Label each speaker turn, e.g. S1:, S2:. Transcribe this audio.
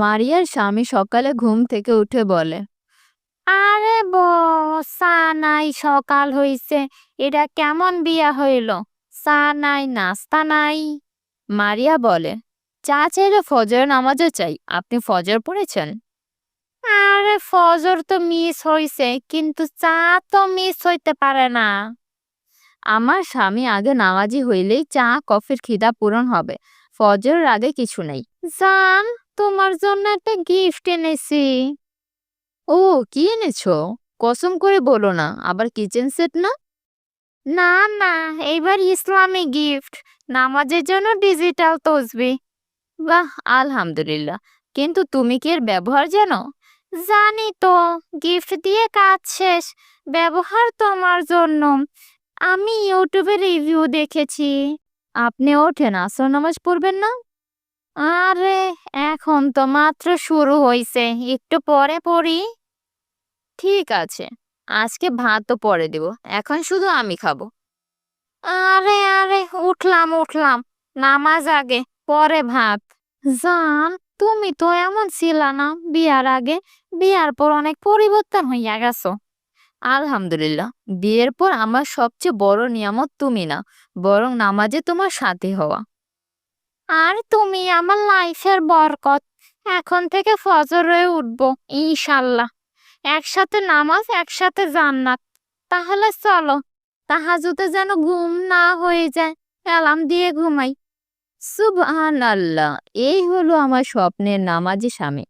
S1: মারিয়ার স্বামী সকালে ঘুম থেকে উঠে বলে,
S2: আরে চা নাই, সকাল হইছে, এটা কেমন বিয়া হইল? চা নাই, নাস্তা নাই?
S1: মারিয়া বলে, চা চাইলে ফজর নামাজও চাই, আপনি ফজর পড়েছেন?
S2: আরে ফজর তো মিস হইছে, কিন্তু চা তো মিস হইতে পারে না।
S1: আমার স্বামী আগে নামাজি হইলেই চা, কফির খিদা পূরণ হবে, ফজরের আগে কিছু নেই।
S2: জান তোমার জন্য একটা গিফট এনেছি।
S1: ও, কি এনেছো? কসম করে বলো না, আবার কিচেন সেট না?
S2: না না, এইবার ইসলামী গিফট নামাজের জন্য ডিজিটাল তসবি।
S1: বাহ, আলহামদুলিল্লাহ, কিন্তু তুমি কি এর ব্যবহার জানো?
S2: জানি তো গিফট দিয়ে কাজ শেষ, ব্যবহার তোমার জন্য। আমি ইউটিউবে রিভিউ দেখেছি।
S1: আপনি ওঠেন, আসর নামাজ পড়বেন না?
S2: আরে, এখন তো মাত্র শুরু হইছে। একটু পরে পড়ি?
S1: ঠিক আছে, আজকে ভাত তো পরে দেব, এখন শুধু আমি খাব।
S2: আরে আরে, উঠলাম উঠলাম, নামাজ আগে, পরে ভাত। জান, তুমি তো এমন ছিলা না, বিয়ার আগে, বিয়ার পর অনেক পরিবর্তন হইয়া গেছো।
S1: আলহামদুলিল্লাহ, বিয়ের পর আমার সবচেয়ে বড় নিয়ামত তুমি না, বরং নামাজে তোমার সাথে হওয়া।
S2: আর তুমি আমার লাইফের বরকত। এখন থেকে ফজর হয়ে উঠব, ইনশাল্লাহ। একসাথে নামাজ, একসাথে জান্নাত। তাহলে চলো তাহাজুতে যেন ঘুম না হয়ে যায় অ্যালার্ম দিয়ে ঘুমাই।
S1: সুবহান আল্লাহ এই হলো আমার স্বপ্নের নামাজি স্বামী।